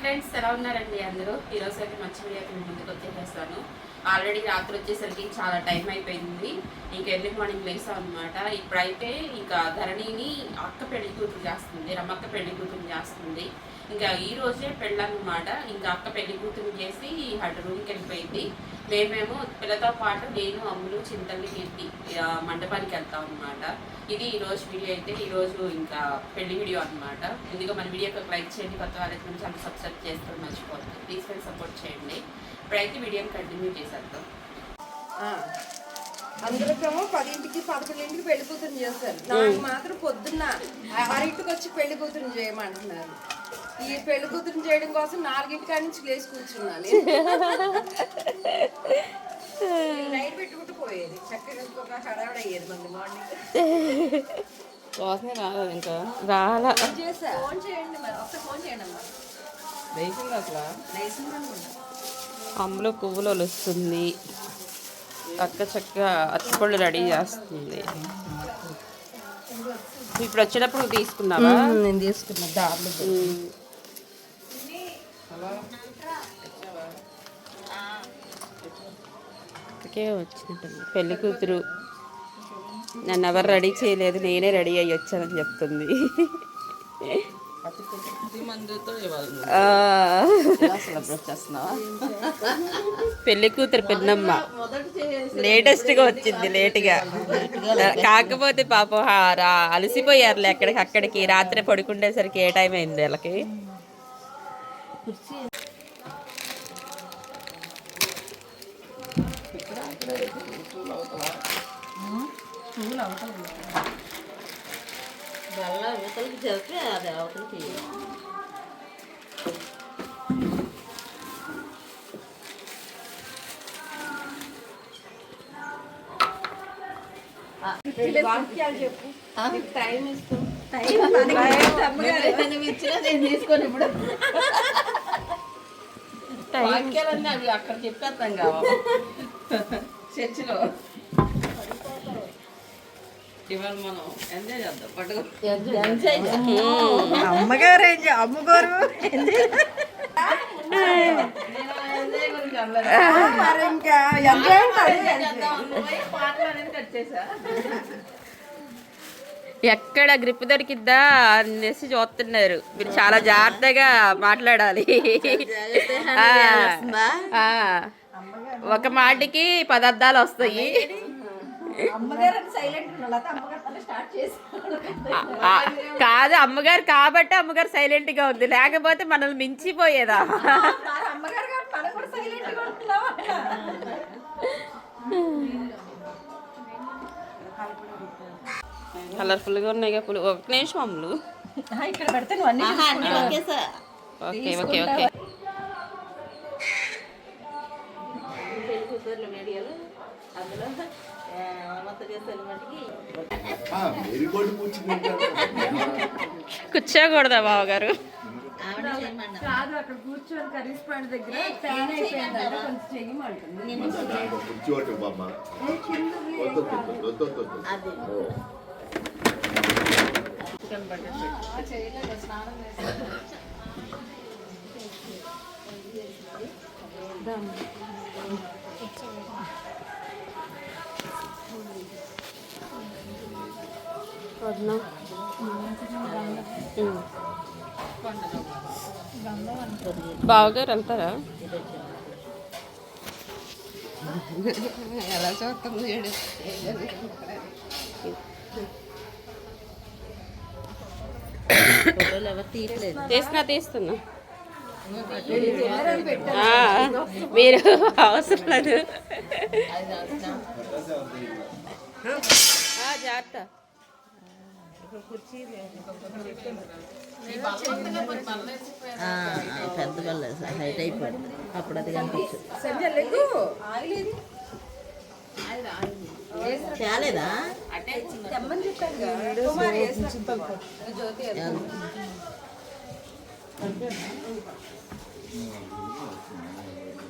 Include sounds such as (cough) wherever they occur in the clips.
Friends ఎలా ఉన్నారండి అందరూ? ఈరోజు అయితే మంచి వీడియోకి మీ ముందుకు వచ్చేసేస్తాను. ఆల్రెడీ రాత్రి వచ్చేసరికి చాలా టైం అయిపోయింది. ఇంకా ఎర్లీ మార్నింగ్ లేసాం అనమాట ఇప్పుడైతే ఇంకా ధరణిని అక్క పెళ్ళి కూతురు చేస్తుంది రమ్మక్క పెళ్ళి కూతురు చేస్తుంది. ఇంకా ఈ రోజే పెళ్ళనమాట ఇంకా అక్క పెళ్ళి కూతురు చేసి అటు రూమ్కి వెళ్ళిపోయింది. మేమేమో పిల్లతో పాటు నేను అమ్ములు చింతల్ని కీర్తి మండపానికి వెళ్తాం అనమాట ఇది ఈ రోజు వీడియో అయితే ఈ రోజు ఇంకా పెళ్ళి వీడియో అన్నమాట. ముందుగా మన వీడియోకి ఒక లైక్ చేయండి కొత్త వాళ్ళకి మన ఛానల్ సబ్స్క్రైబ్ చేసుకోవడం మర్చిపోతుంది ప్లీజ్ ఫ్రెండ్ సపోర్ట్ చేయండి. ఇప్పుడైతే వీడియోని కంటిన్యూ చేసేద్దాం. అందరికేమో పదింటికి పదకొండింటికి పెళ్ళి కూతురు చేస్తారు. నాకు మాత్రం పొద్దున్న ఆరింటికి వచ్చి పెళ్ళి కూతురు చేయమంటున్నారు. ఈ పెళ్ళి కూతురు చేయడం కోసం నాలుగింటి కాడి నుంచి లేచి కూర్చున్నాను. నైట్ పెట్టుకుంటూ పోయేది. చక్కగా ఇంకొక హడావిడ అయ్యేది మంది మార్నింగ్ వాసన రాలేదు ఇంకా? రాలా. ఫోన్ చేసా. ఫోన్ చేయండి మరి. ఒకసారి ఫోన్ చేయండి అమ్మా. వేసింది అసలు? లేచింది అమ్ములో పువ్వులు వస్తుంది. చక్క చక్కగా అరటిపళ్ళు రెడీ చేస్తుంది. ఇప్పుడు వచ్చేటప్పుడు తీసుకున్నావా? నేను తీసుకున్నా. దారులు ఉమ్. వచ్చినట్టుంది పెళ్ళి కూతురు. నన్ను ఎవరు రెడీ చేయలేదు నేనే రెడీ అయ్యి వచ్చానని చెప్తుంది. పెళ్ళి కూతురు పెన్నమ్మ లేటెస్ట్గా వచ్చింది లేటుగా. కాకపోతే పాపం హా, రా అలసిపోయారులే ఎక్కడికి అక్కడికి. రాత్రి పడుకుండేసరికి ఏ టైం అయింది వీళ్ళకి? వాక్యాలు చెప్పు. టైం ఇస్తాం. వాక్యాలన్నీ అవి అక్కడ చెప్పేస్తాం కావాలి చర్చిలో. ఇవాళ మనం ఎంజాయ్ చేద్దాం. పట్టుకో. అమ్మగారు అమ్మగారు ఎంజాయ్ ఎక్కడ గ్రిప్ దొరికిద్దా అనేసి చూస్తున్నారు. మీరు చాలా జాగ్రత్తగా మాట్లాడాలి. ఒక మాటికి పదార్థాలు వస్తాయి. కాదు అమ్మగారు కాబట్టి అమ్మగారు సైలెంట్గా ఉంది. లేకపోతే మనల్ని మించిపోయేదా? కలర్ఫుల్గా ఉన్నాయి పులు. ఒక నిమిషం అమ్ములు. ఇక్కడ పెడితే నువ్వు అన్ని ఓకే ఓకే ఓకే మేరీగోల్డ్ కూర్చుంటారు కూర్చోకూడదా బావగారు? కాదు అక్కడ కూర్చొని కర్రీస్ పాయింట్ దగ్గర ఫ్యాన్ కొంచెం బామ్మ. బావగారు వెళ్తారా (laughs) ఎలా చూస్తుంది తీస్తున్నా తీస్తున్నా. మీరు అవసరం లేదు. ఆ, జాగ్రత్త పెద్ద బల్ల హైట్ అయిపోయింది. అప్పుడు అది అది.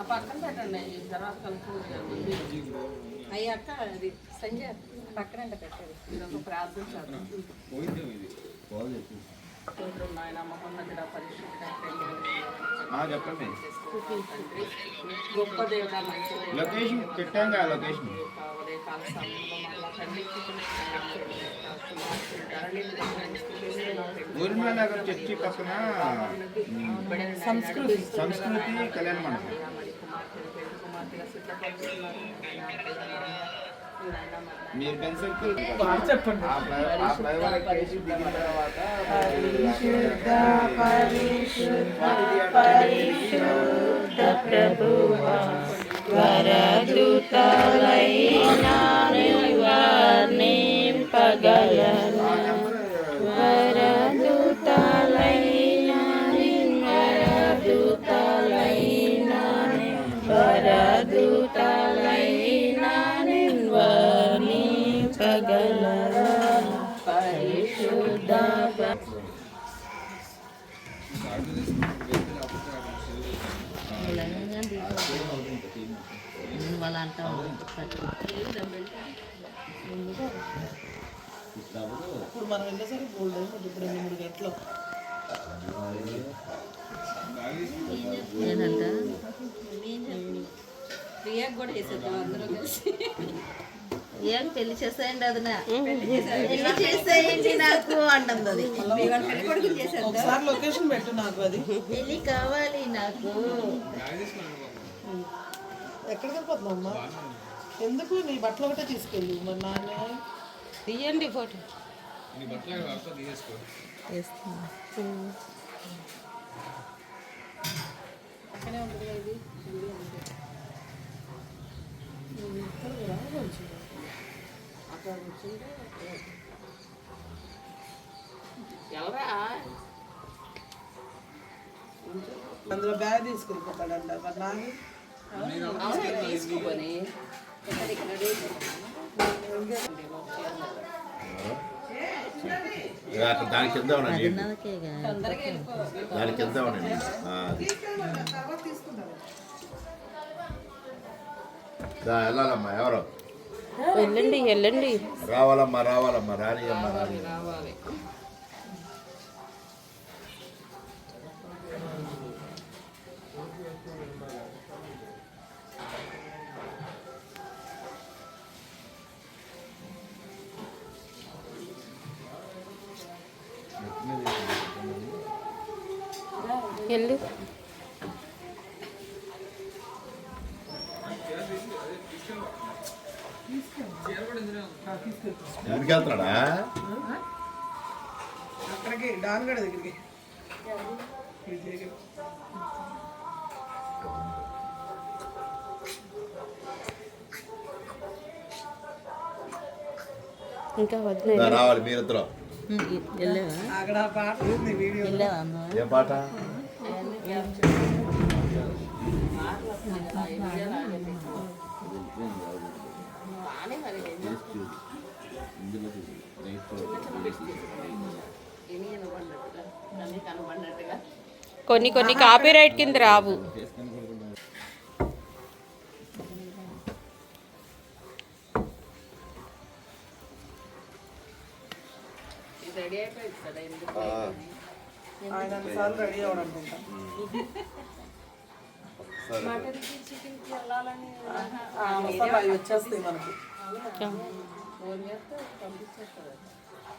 ఆ పక్కన పెట్టండి తర్వాత కలుపుకుంటాను. అయ్య అక్క అది సంజయ్ పక్కన పెట్టారు ఇదొక ప్రార్థన చేద్దాం నాయన మొహం దగ్గర పరిశుద్ధ చెప్పండి. గొప్ప దేవుడా మంచి. లొకేషన్ పెట్టాం కదా లొకేషన్. ఉదయకాల సమయంలో ఊర్మిళ నగర్ చర్చి పక్కన సంస్కృతి సంస్కృతి కళ్యాణ మండపం. మీరు పెన్ సర్కిల్ చెప్పండి. ఆ ఫ్లై- ఆ ఫ్లైఓవర్ ఎక్కేసి వాళ్ళ అంటాం ఇప్పుడు మనం వెళ్ళేసరికి గోల్డ్ ఇప్పుడు రెండు మూడు గంటలు. ఏంటంట ప్రియాకి కూడా వేసేద్దాం అందరూ కలిసి. ఏం పెళ్ళి చేసేయండి అది నా పెళ్ళి చేసేయండి నాకు అంటుంది అది ఒకసారి లొకేషన్ పెట్టు నాకు అది పెళ్ళి కావాలి నాకు ఎక్కడికి వెళ్ళిపోతున్నావు అమ్మా ఎందుకు నీ బట్టలు ఒకటే తీసుకెళ్ళు మరి నాన్న తీయండి ఫోటో చేస్తున్నా ఎవరా అందులో బ్యాగ్ తీసుకెళ్ళిపోతాడంట మరి నాని తీసుకుని అక్కడ దాని కింద ఉండండి. దాని కింద వెళ్ళాలమ్మా ఎవరు? వెళ్ళండి వెళ్ళండి. రావాలమ్మా రావాలమ్మా రాని అమ్మా రాని రావాలి. వెళ్ళు. ఎందుకు వెళ్తున్నాడా అక్కడికి డాన్గడ దగ్గరికి. ఇంకా వదిలే దా, రావాలి మీరిద్దరు. అక్కడ ఆ పాట ఉంది వీడియో వెళ్ళావా అమ్మ? ఏం పాట? కనబడినట్టుగా కొన్ని కొన్ని కాపీరైట్ కింద రావు వచ్చేస్తాయి మనకి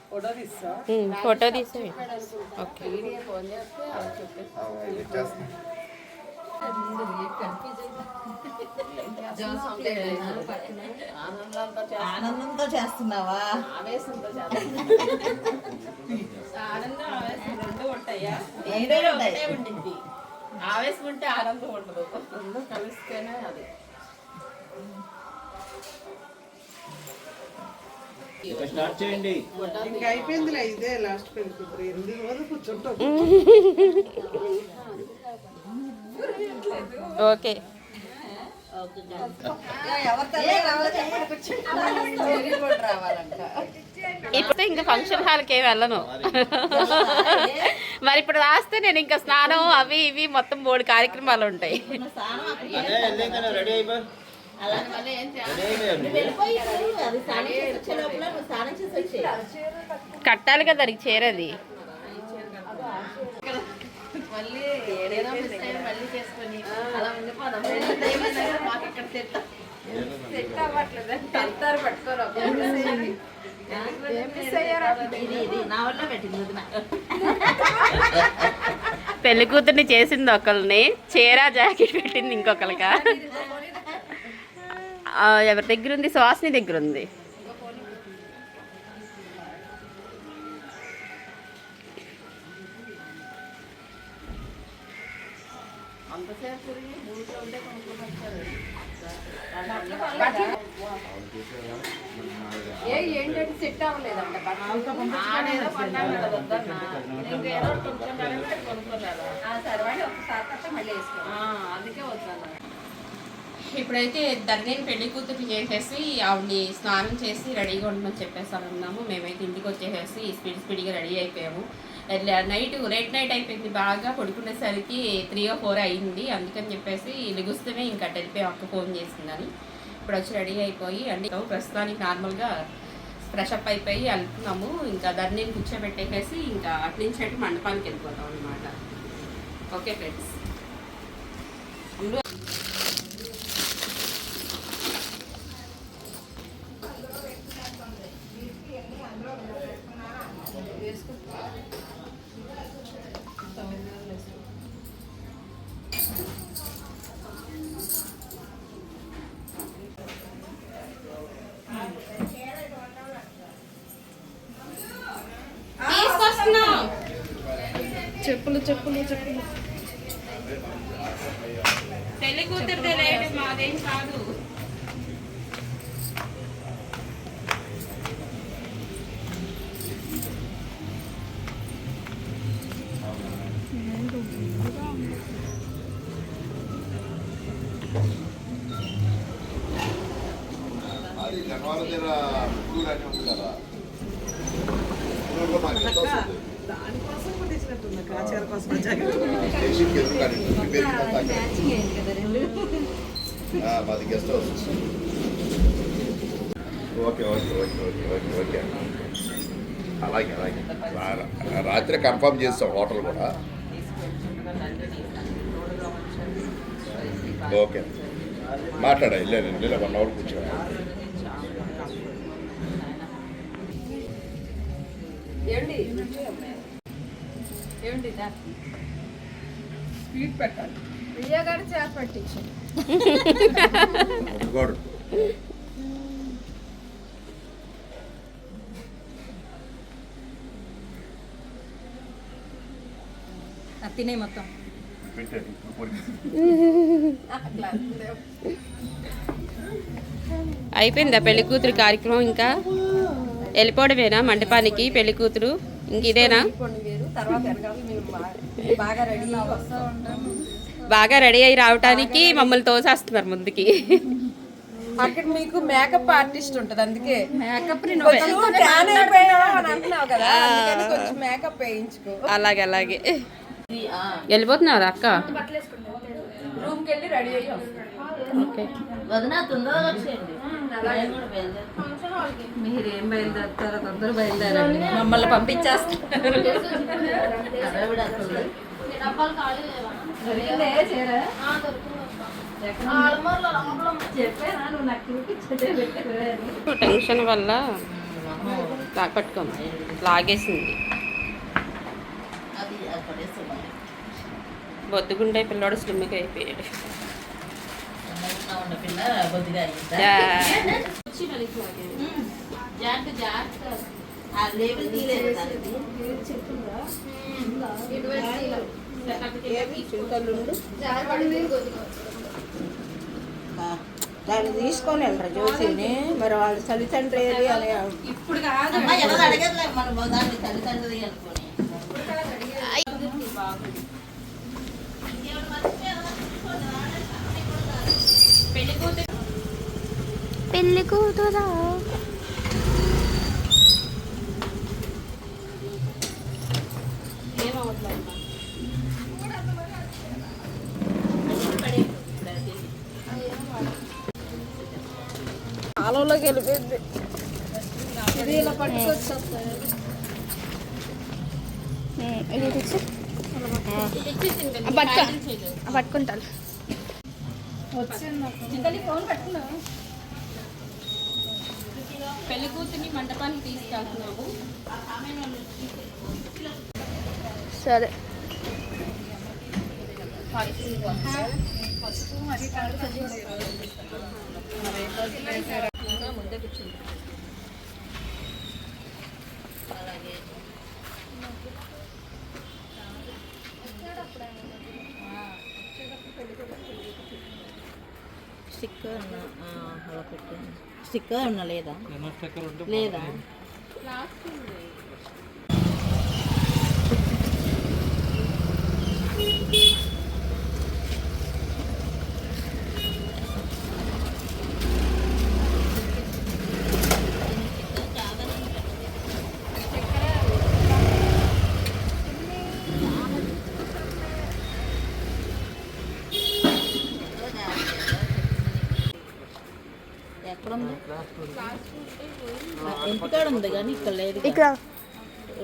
ఫోటో తీస్తా ఫోటో ఓకే. ఫోన్ చేస్తే ఆనందంతో చేస్తా. ఆనందంతో చేస్తున్నావా? ఆవేశంతో చేస్తా ఆనందం ఆవేశం రెండు ఉంటాయా? ఏదైనా ఉంటాయి. ఆవేశం ఉంటే ఆనందం ఉండదు. రెండు కలిస్తేనే అది. స్టార్ట్ చేయండి. ఇంకా అయిపోయిందిలే ఇదే లాస్ట్ పెళ్ళి కూతురు. ఎనిమిది రోజులు కూర్చుంటాం ఓకే. ఇప్పుడు ఇంకా ఫంక్షన్ హాల్కి వెళ్ళను. మరి ఇప్పుడు రాస్తే నేను ఇంకా స్నానం అవి ఇవి మొత్తం మూడు కార్యక్రమాలు ఉంటాయి. అదే అది కట్టాలి కదా దానికి చేరది మళ్ళీ ఏదో మిస్ అయ్యి మళ్ళీ చేసుకొని అలా ఉండిపోదాం. పెళ్ళి కూతుర్ని చేసింది ఒకరిని చీర జాకెట్ పెట్టింది ఇంకొకరిగా ఆ, ఎవరి దగ్గర ఉంది సుహాసిని దగ్గర ఉంది ఏంటంటే సెట్ అవ్వలేదంట? సరే ఒకసారి మళ్ళీ వేసుకో అందుకే వద్దన్నా. ఇప్పుడైతే ధరణిని పెళ్ళి కూతురు చేసేసి ఆవిడని స్నానం చేసి రెడీగా ఉండమని చెప్పేసాను అన్నాము. మేమైతే ఇంటికి వచ్చేసేసి స్పీడ్ స్పీడ్గా రెడీ అయిపోయాము. నైట్ లేట్ నైట్ అయిపోయింది బాగా. పడుకునేసరికి త్రీ ఓ ఫోర్ అయింది. అందుకని చెప్పేసి లెగుస్తూనే ఇంకా వెళ్ళిపోయి అక్క ఫోన్ చేసిందని. ఇప్పుడు వచ్చి రెడీ అయిపోయి అండి ప్రస్తుతానికి నార్మల్గా ఫ్రెషప్ అప్ అయిపోయి వెళ్తున్నాము. ఇంకా ధరణిని కూర్చోబెట్టేసేసి ఇంకా అటు నుంచి అటు మండపానికి వెళ్ళిపోతాం అనమాట ఓకే ఫ్రెండ్స్ చెప్పులు చెప్పులు guest house okay okay okay okay okay okay అలాగే అలాగే రాత్రి కన్ఫర్మ్ చేస్తాం హోటల్ కూడా. ఓకే మాట్లాడా ఇల్లే ఇల్లే వన్ అవర్ కూర్చోండి స్వీట్ పెట్టాలి. ప్రియా గారు చేత పట్టించండి గోడు తినే మొత్తం పొడి. అయిపోయిందా పెళ్ళి కూతురు కార్యక్రమం ఇంకా? వెళ్ళిపోవడమేనా మండపానికి పెళ్ళి కూతురు? ఇంక ఇదేనా? తర్వాత బాగా- రెడీ బాగా రెడీ అయ్యి రావటానికి మమ్మల్ని తోసేస్తున్నారు ముందుకి. అక్కడ మీకు మేకప్ ఆర్టిస్ట్ ఉంటది అందుకే. మేకప్ కొంచెం అంటున్నావు కదా మేకప్ వేయించుకో. అలాగే అలాగే. వెళ్ళిపోతున్నారా అక్క? రూమ్కి వెళ్ళి రెడీ అయ్యి వస్తాం ఓకే. వదిన తొందరగా వచ్చేయండి. నేను కూడా బయలుదేరుతాను. మీరేం బయలుదేరుతారో తొందరగా బయలుదేరండి. మమ్మల్ని పంపించేస్తారు. దొరికిందే చీర? చెప్పానా? నువ్వు నాకు చూపించే పెట్టారు టెన్షన్ వల్ల పట్టుకోమ్మా లాగేసింది. బొద్దుగుండే పిల్లోడు స్లిమ్గా అయిపోయాడు. లేబుల్ తీయలేదు. దాన్ని తీసుకొని వెళ్ళరు జ్యోతిని మరి వాళ్ళ తల్లిదండ్రి ఏది అని ఇప్పుడు కాదు. అమ్మ ఎవరు అడగదులే మన దాన్ని తల్లిదండ్రులు అనుకోని. పెళ్ళి కూతురా? కాలంలోకి వెళ్ళిపోయింది. ఇది ఇలా పట్టుకొచ్చేస్తారు ఇది తెచ్చు. పట్టుకుంటాను. పెళ్ళి కూతుర్ని మండపానికి తీసుకెళ్తున్నాము. సరే. స్టిక్కర్ ఉన్న ఆ, అలా పెట్టండి స్టిక్కర్ ఉన్న లేదా? లేదా? ఎక్కడ ఉంది ఎంపికాడ ఉంది కానీ ఇక్కడ లేదు ఇక్కడ.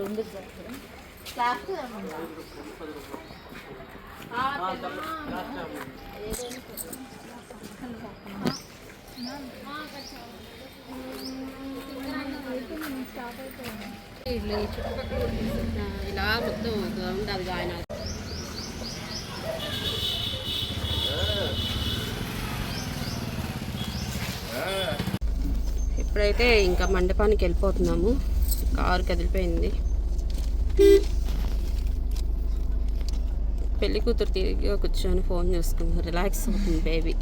ఉంది క్లాస్ ఇలా మొత్తం గ్రౌండ్ అది ఆయన అయితే ఇంకా మండపానికి వెళ్ళిపోతున్నాము. కారు కదిలిపోయింది. పెళ్ళి కూతురు తిరిగి కూర్చొని ఫోన్ చూసుకుంది రిలాక్స్ అవుతుంది బేబీ.